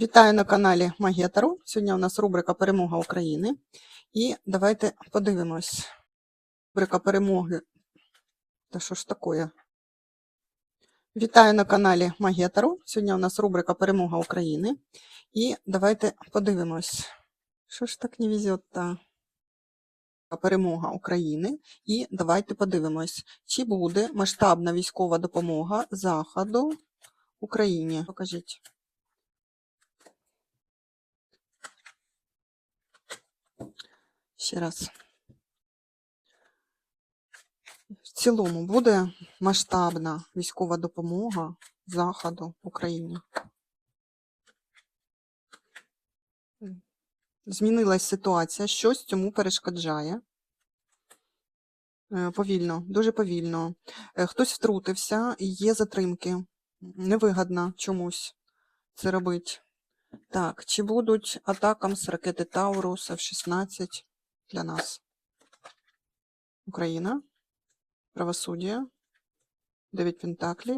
Вітаю на каналі Магія. Сьогодні у нас рубрика Перемога України. І давайте подивимось. Рубрика перемоги. Та що ж таке? Вітаю на каналі Магія. Сьогодні у нас рубрика Перемога України. І давайте подивимось. Що ж так не везет-то? Перемога України. І давайте подивимось, чи буде масштабна військова допомога Заходу Україні. Покажіть. Ще раз. В цілому буде масштабна військова допомога Заходу Україні. Змінилась ситуація, щось цьому перешкоджає. Е, Повільно, дуже повільно. Е, Хтось втрутився, є затримки. Невигідно чомусь це робити. Так, чи будуть атакам з ракети Таурус F-16 для нас? Україна, правосуддя, дев'ять Пентаклів.